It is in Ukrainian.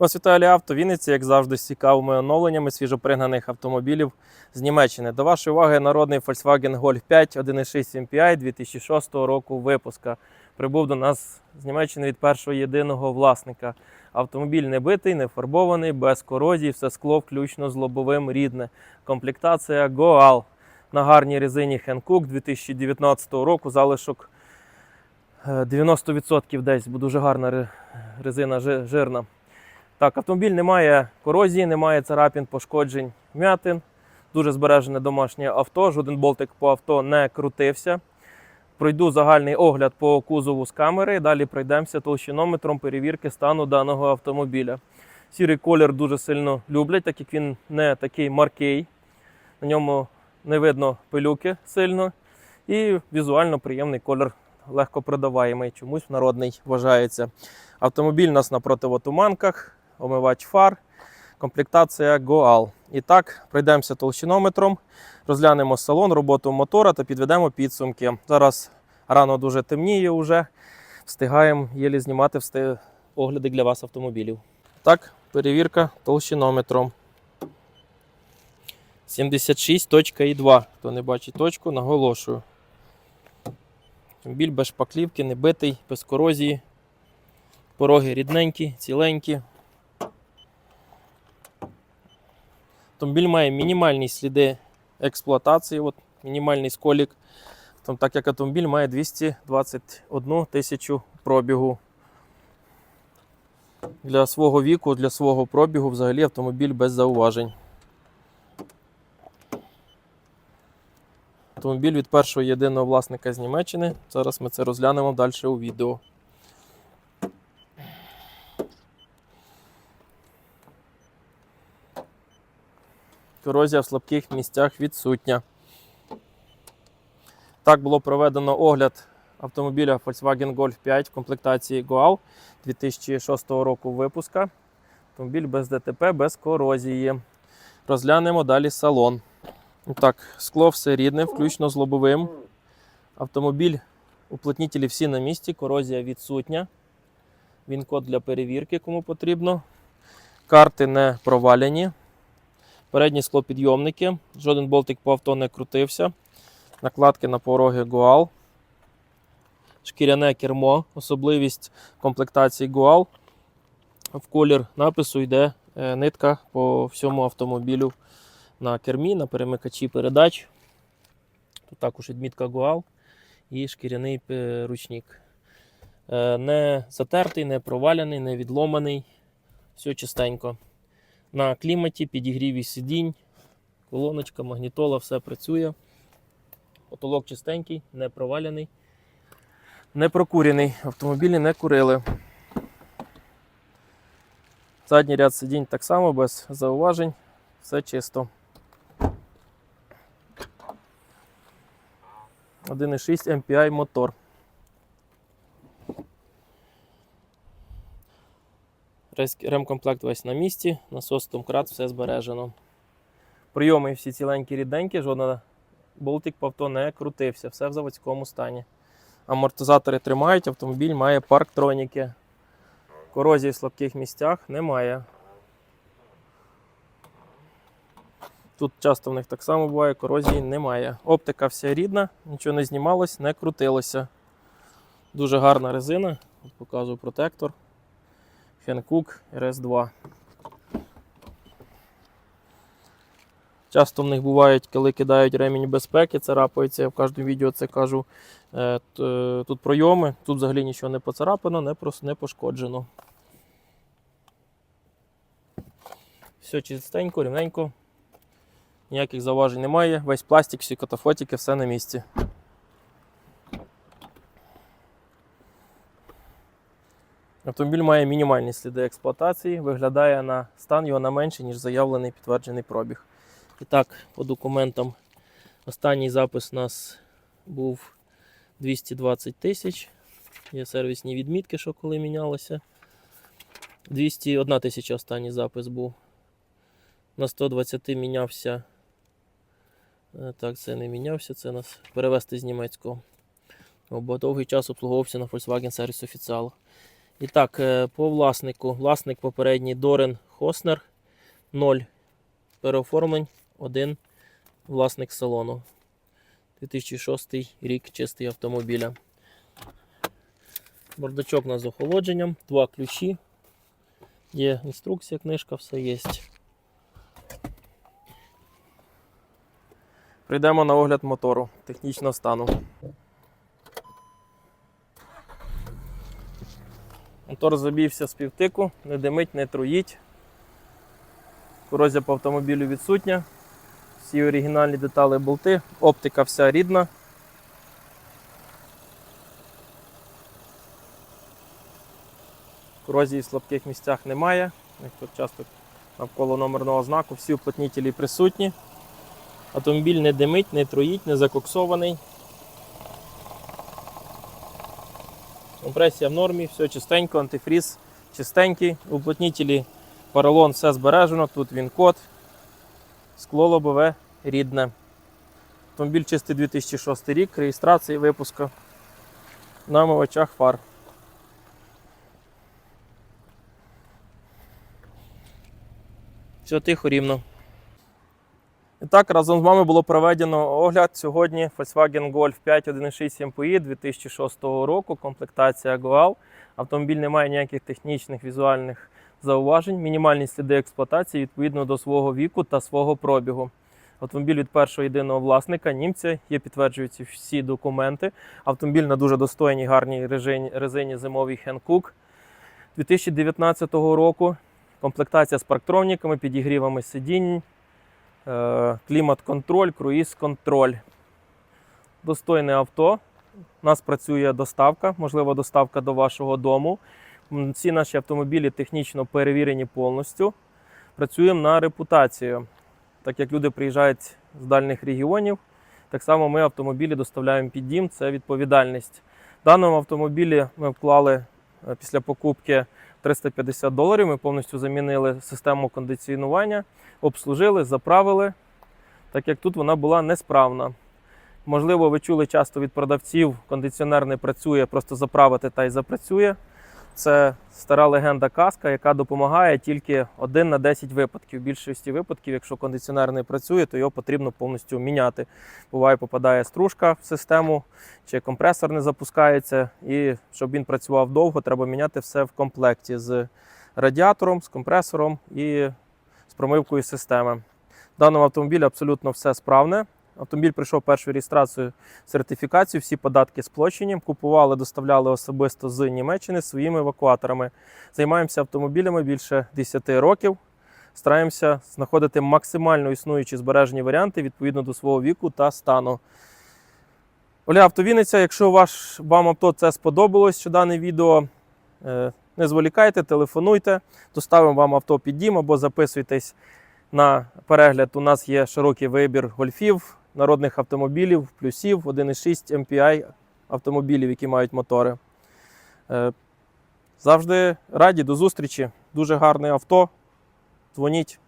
Вітаю Алі Авто Вінниці, як завжди, з цікавими оновленнями свіжопригнаних автомобілів з Німеччини. До вашої уваги народний Volkswagen Golf 5 1.6 MPI 2006 року випуска. Прибув до нас з Німеччини від першого єдиного власника. Автомобіль не битий, не фарбований, без корозії, все скло включно з лобовим рідне. Комплектація Goal на гарній резині Hankook 2019 року. Залишок е, 90% десь, бо дуже гарна резина жирна. Так, автомобіль не має корозії, немає царапін, пошкоджень, вмятин. Дуже збережене домашнє авто. Жоден болтик по авто не крутився. Пройду загальний огляд по кузову з камери. Далі пройдемося толщинометром перевірки стану даного автомобіля. Сірий колір дуже сильно люблять, так як він не такий маркий. На ньому не видно пилюки сильно. І візуально приємний колір, легко продаваємий, чомусь народний вважається. Автомобіль у нас на противотуманках, омивач фар, комплектація Goal. І так, пройдемося толщинометром, розглянемо салон, роботу мотора та підведемо підсумки. Зараз рано дуже темніє вже. Встигаємо єлі знімати всти- огляди для вас автомобілів. Так, перевірка толщинометром. 76.2. Хто не бачить точку, наголошую. Автомобіль без шпаклівки, не битий, без корозії. Пороги рідненькі, ціленькі. Автомобіль має мінімальні сліди експлуатації, от мінімальний сколік. Там, так як автомобіль має 221 тисячу пробігу. Для свого віку, для свого пробігу взагалі автомобіль без зауважень. Автомобіль від першого єдиного власника з Німеччини. Зараз ми це розглянемо далі у відео. Корозія в слабких місцях відсутня. Так було проведено огляд автомобіля Volkswagen Golf 5 в комплектації Goal 2006 року випуска. Автомобіль без ДТП, без корозії. Розглянемо далі салон. Так, скло все рідне, включно з лобовим. Автомобіль, уплотнітелі всі на місці, корозія відсутня. Він код для перевірки, кому потрібно. Карти не провалені. Передні склопідйомники. Жоден болтик по авто не крутився. Накладки на пороги Goal. Шкіряне кермо. Особливість комплектації Goal. В колір напису йде е, нитка по всьому автомобілю на кермі, на перемикачі передач. Тут також відмітка Goal і шкіряний ручник. Е, Не затертий, не провалений, не відломаний. Все чистенько. На кліматі, підігріві сидінь, колоночка, магнітола, все працює. Потолок чистенький, не провалений, не прокурений. Автомобілі не курили. Задній ряд сидінь так само, без зауважень, все чисто. 1,6 MPI мотор. Ремкомплект весь на місці, насос домкрат, все збережено. Прийоми всі ціленькі рідненькі, жодна болтик по авто не крутився, все в заводському стані. Амортизатори тримають, автомобіль має парктроніки. Корозії в слабких місцях немає. Тут часто в них так само буває, корозії немає. Оптика вся рідна, нічого не знімалось, не крутилося. Дуже гарна резина. Показую протектор. Hankook RS2. Часто в них бувають, коли кидають ремінь безпеки, царапаються, я в кожному відео це кажу. Е, е, Тут пройоми, тут взагалі нічого не поцарапано, не, не пошкоджено. Все чистенько, рівненько. Ніяких заважень немає. Весь пластик, всі катафотики, все на місці. Автомобіль має мінімальні сліди експлуатації, виглядає на стан його на менше, ніж заявлений підтверджений пробіг. І так, по документам, останній запис у нас був 220 тисяч. Є сервісні відмітки, що коли мінялося. 201 тисяча останній запис був. На 120 мінявся. Е, Так, це не мінявся, це нас перевести з німецького. Бо довгий час обслуговувався на Volkswagen Service Official. І так, е, по власнику. Власник попередній Дорен Хоснер 0 переоформлень, 1 власник салону. 2006 рік чистий автомобіля. Бардачок у нас з охолодженням, два ключі. Є інструкція, книжка, все є. Прийдемо на огляд мотору технічного стану. Мотор забівся з півтику, не димить, не труїть. Корозія по автомобілю відсутня. Всі оригінальні деталі болти, оптика вся рідна. Корозії в слабких місцях немає. Як тут часто навколо номерного знаку, всі уплотнітелі присутні. Автомобіль не димить, не троїть, не закоксований. Компресія в нормі, все чистенько, антифріз чистенький, уплотнітелі поролон все збережено, тут він код, скло лобове рідне. Автомобіль чистий 2006 рік, реєстрації випуска на омивачах фар. Все тихо, рівно. І так, разом з вами було проведено огляд сьогодні Volkswagen Golf 5 1.6 MPI 2006 року, комплектація Goal. Автомобіль не має ніяких технічних візуальних зауважень, мінімальні сліди експлуатації відповідно до свого віку та свого пробігу. Автомобіль від першого єдиного власника, німця, є підтверджуються всі документи. Автомобіль на дуже достойній гарній резині зимовий Hankook 2019 року. Комплектація з парктроніками, підігрівами сидінь, клімат-контроль, круїз-контроль. Достойне авто. У нас працює доставка, можливо, доставка до вашого дому. Всі наші автомобілі технічно перевірені повністю. Працюємо на репутацію. Так як люди приїжджають з дальніх регіонів, так само ми автомобілі доставляємо під дім, це відповідальність. В даному автомобілі ми вклали е, після покупки 350 доларів. Ми повністю замінили систему кондиціонування, обслужили, заправили, так як тут вона була несправна. Можливо, ви чули часто від продавців, кондиціонер не працює, просто заправити та й запрацює. Це стара легенда каска, яка допомагає тільки 1 на 10 випадків. В більшості випадків, якщо кондиціонер не працює, то його потрібно повністю міняти. Буває, попадає стружка в систему, чи компресор не запускається. І щоб він працював довго, треба міняти все в комплекті з радіатором, з компресором і з промивкою системи. В даному автомобілі абсолютно все справне. Автомобіль пройшов першу реєстрацію сертифікацію, всі податки сплочені. Купували, доставляли особисто з Німеччини своїми евакуаторами. Займаємося автомобілями більше 10 років. Стараємося знаходити максимально існуючі збережені варіанти відповідно до свого віку та стану. Оля Автовіниця, якщо ваш, вам авто це сподобалось, що дане відео, е, не зволікайте, телефонуйте, доставимо вам авто під дім або записуйтесь на перегляд. У нас є широкий вибір гольфів, народних автомобілів, плюсів, 1.6 MPI автомобілів, які мають мотори. Е, Завжди раді до зустрічі. Дуже гарне авто. Дзвоніть.